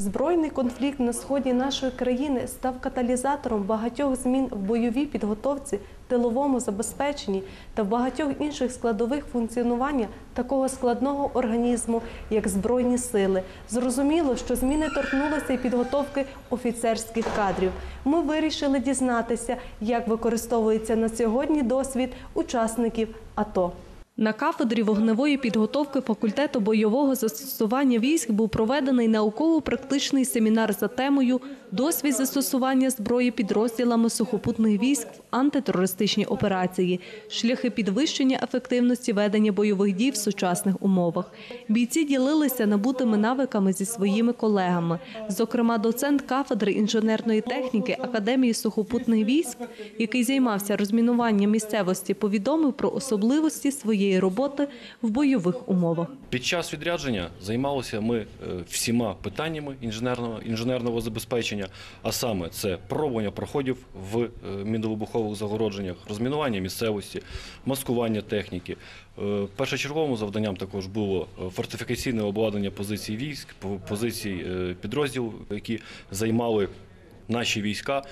Збройний конфлікт на сході нашої країни став каталізатором багатьох змін в бойовій підготовці, тиловому забезпеченні та багатьох інших складових функціонування такого складного організму, як збройні сили. Зрозуміло, що зміни торкнулися і підготовки офіцерських кадрів. Ми вирішили дізнатися, як використовується на сьогодні досвід учасників АТО. На кафедрі вогневої підготовки факультету бойового застосування військ був проведений науково-практичний семінар за темою Досвід застосування зброї підрозділами сухопутних військ в антитерористичній операції, шляхи підвищення ефективності ведення бойових дій в сучасних умовах. Бійці ділилися набутими навиками зі своїми колегами. Зокрема, доцент кафедри інженерної техніки Академії сухопутних військ, який займався розмінуванням місцевості, повідомив про особливості своєї роботи в бойових умовах. Під час відрядження займалися ми е, всіма питаннями інженерного, інженерного забезпечення, а саме це пробування проходів в е, міновибухових загородженнях, розмінування місцевості, маскування техніки. Е, Першочерговим завданням також було фортифікаційне обладнання позицій військ, позицій підрозділів, які займали наші війська.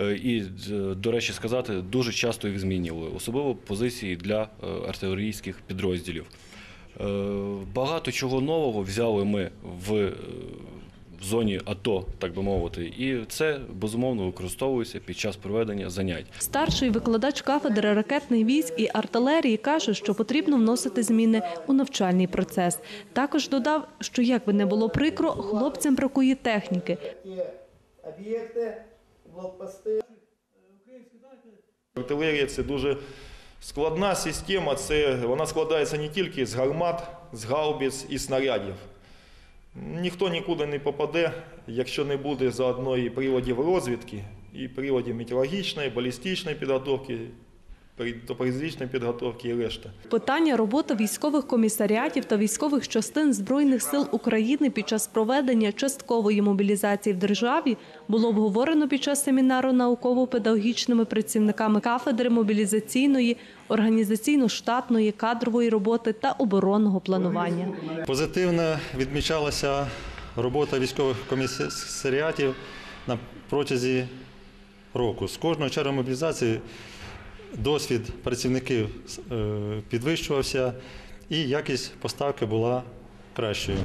Е, І, е, до речі, сказати, дуже часто їх змінювали, особливо позиції для е, артилерійських підрозділів. Багато чого нового взяли ми в, в зоні АТО, так би мовити, і це безумовно використовується під час проведення занять. Старший викладач кафедри ракетних військ і артилерії каже, що потрібно вносити зміни у навчальний процес. Також додав, що як би не було прикро, хлопцям бракує техніки. Об'єкти, блокпости. Артилерія це дуже складна система. Це, вона складається не тільки з гармат, з гаубиць і снарядів. Ніхто нікуди не попаде, якщо не буде заодно і приладів розвідки, і приладів метеорологічної, балістичної підготовки, топоризичної підготовки і решта. Питання роботи військових комісаріатів та військових частин Збройних сил України під час проведення часткової мобілізації в державі було обговорено під час семінару науково-педагогічними працівниками кафедри мобілізаційної, організаційно-штатної, кадрової роботи та оборонного планування. Позитивно відмічалася робота військових комісаріатів на протязі року. З кожного черги мобілізації досвід працівників е, підвищувався і якість поставки була кращою.